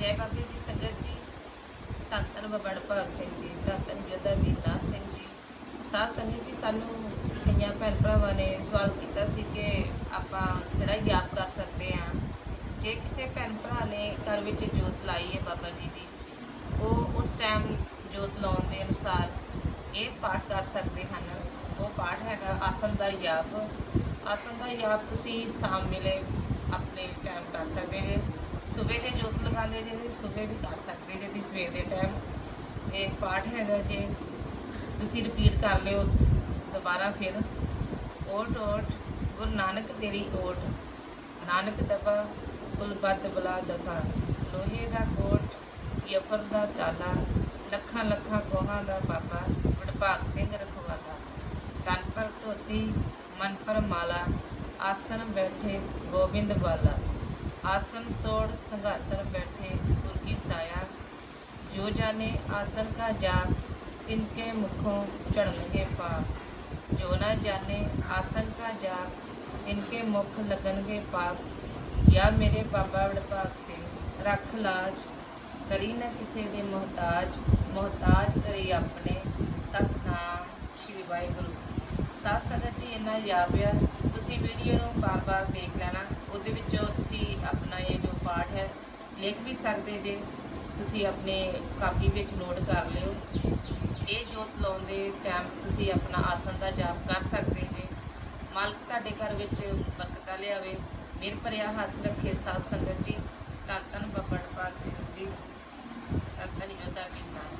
ਜੈ ਬਾਬੇ ਦੀ ਸੰਗਤ ਜੀ, ਧੰਨ ਧੰਨ ਬਾਬਾ ਭਗਤ ਸਿੰਘ ਜੀ, ਧੰਨ ਧੰਨ ਯੋਧਾ ਵੀਰਦਾਸ ਸਿੰਘ ਜੀ। ਸਾਧ ਸੰਗਤ ਜੀ, ਸਾਨੂੰ ਕਈਆਂ ਭੈਣ ਭਰਾਵਾਂ ਨੇ ਸਵਾਲ ਕੀਤਾ ਸੀ ਕਿ ਆਪਾਂ ਕਿਹੜਾ ਯਾਦ ਕਰ ਸਕਦੇ ਹਾਂ। ਜੇ ਕਿਸੇ ਭੈਣ ਭਰਾ ਨੇ ਘਰ ਵਿੱਚ ਜੋਤ ਲਾਈ ਹੈ ਬਾਬਾ ਜੀ ਦੀ, ਉਹ ਉਸ ਟਾਈਮ ਜੋਤ ਲਾਉਣ ਦੇ ਅਨੁਸਾਰ ਇਹ ਪਾਠ ਕਰ ਸਕਦੇ ਹਨ। ਉਹ ਪਾਠ ਹੈਗਾ ਆਸਨ ਦਾ ਜਾਪ ਆਸਨ ਦਾ ਜਾਪ ਤੁਸੀਂ ਸ਼ਾਮ ਵੇਲੇ ਆਪਣੇ ਟਾਈਮ ਕਰ ਸਕਦੇ ਜੇ। ਸਵੇਰ ਦੇ ਜੋਤ ਲਗਾਉਂਦੇ ਜੇ ਤੇ ਸਵੇਰ ਵੀ ਕਰ ਸਕਦੇ ਜੇ ਤੁਸੀਂ ਸਵੇਰ ਦੇ ਟਾਈਮ ਇਹ ਪਾਠ ਹੈਗਾ ਜੇ ਤੁਸੀਂ ਰਿਪੀਟ ਕਰ ਲਿਓ ਦੁਬਾਰਾ ਫਿਰ। ਓਟ ਓਟ, ਗੁਰੂ ਨਾਨਕ ਤੇਰੀ ਓਟ, ਨਾਨਕ ਦਫਾ ਕੁਲਬੱਧ ਬਲਾ ਦਫਾ ਲੋਹੇ ਦਾ ਕੋਟ, ਯਫਰ ਦਾ ਤਾਲਾ ਲੱਖਾਂ ਲੱਖਾਂ ਕੋਹਾਂ ਦਾ ਬਾਬਾ ਵਡਭਾਗ ਸਿੰਘ ਰਖਵਾਲਾ। ਤਨ ਪਰ ਧੋਤੀ, ਮਨ ਪਰ ਮਾਲਾ, ਆਸਨ ਬੈਠੇ ਗੋਬਿੰਦ ਬਾਲਾ ਆਸਨ ਸੋੜ ਸੰਘਾਸਨ ਬੈਠੇ ਗੁਰ ਕੀ ਸਾਇਆ ਜੋ ਜਾਣੇ ਆਸਨ का जाप तिनके मुखों चढ़नगे पाप जो न जाने आसन का जाप तिनके मुख लगनगे पाप या मेरे बाबा वडभाग ਸਿੰਘ ਰੱਖ ਲਾਜ ਕਰੀ ਨਾ ਕਿਸੇ ਦੇ ਮੁਹਤਾਜ ਮੁਹਤਾਜ ਕਰੀ ਆਪਣੇ ਸਤਨਾਮ ਸ਼੍ਰੀ ਵਾਹਿਗੁਰੂ ਸਾਧ ਸੰਗਤ ਜੀ ਇੰਨਾ ਯਾਦ ਆ ਤੁਸੀਂ ਵੀਡੀਓ ਨੂੰ ਬਾਰ-ਬਾਰ ਦੇਖ ਲੈਣਾ ਲਿਖ ਵੀ ਸਕਦੇ ਜੇ, ਤੁਸੀਂ ਆਪਣੇ ਕਾਪੀ ਵਿੱਚ ਨੋਟ ਕਰ ਲਿਓ। ਇਹ ਜੋਤ ਲਾਉਣ ਦੇ ਟਾਈਮ ਤੁਸੀਂ ਆਪਣਾ ਆਸਨ ਦਾ ਜਾਪ ਕਰ ਸਕਦੇ ਜੇ। ਮਾਲਕ ਤੁਹਾਡੇ ਘਰ ਵਿੱਚ ਬਰਕਤਾਂ ਲਿਆਵੇ, ਮਿਹਰ ਭਰਿਆ ਹੱਥ ਰੱਖੇ ਸਾਧ ਸੰਗਤ ਜੀ। ਧੰਨ ਧੰਨ ਬਾਬਾ ਭਾਗ ਸਿੰਘ ਜੀ। ਧੰਨ ਧੰਨ ਯੋਧਾ ਵੀ ਵਿਨਾਸ਼